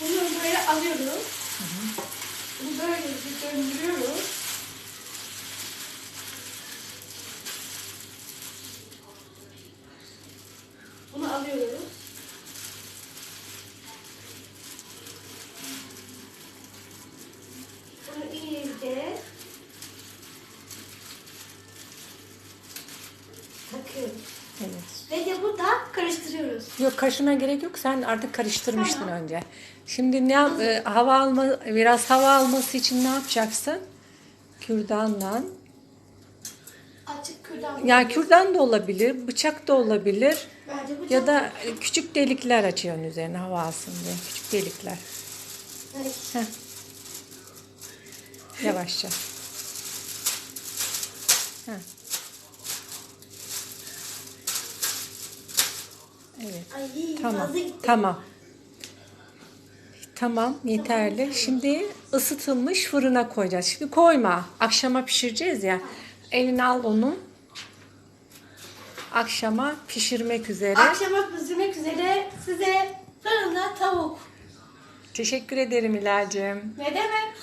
Bunu böyle alıyoruz. Bunu böyle bir döndürüyoruz. Bunu alıyoruz. Yok kaşına gerek yok. Sen artık karıştırmıştın Tamam. önce. Şimdi ne yap- e, hava alma biraz hava alması için ne yapacaksın? Kürdanla. Açık kürdan. Ya kürdan da olabilir, bıçak da olabilir. Bence bu Ya da küçük delikler açıyorsun üzerine hava alsın diye. Küçük delikler. Evet. Heh. Yavaşça. Heh. Evet. Ay, Tamam. Tamam. Tamam yeterli. Şimdi ısıtılmış fırına koyacağız. Şimdi koyma. Akşama pişireceğiz ya. Eline al onu. Akşama pişirmek üzere. Akşama pişirmek üzere size fırında tavuk. Teşekkür ederim İlacığım. Ne demek?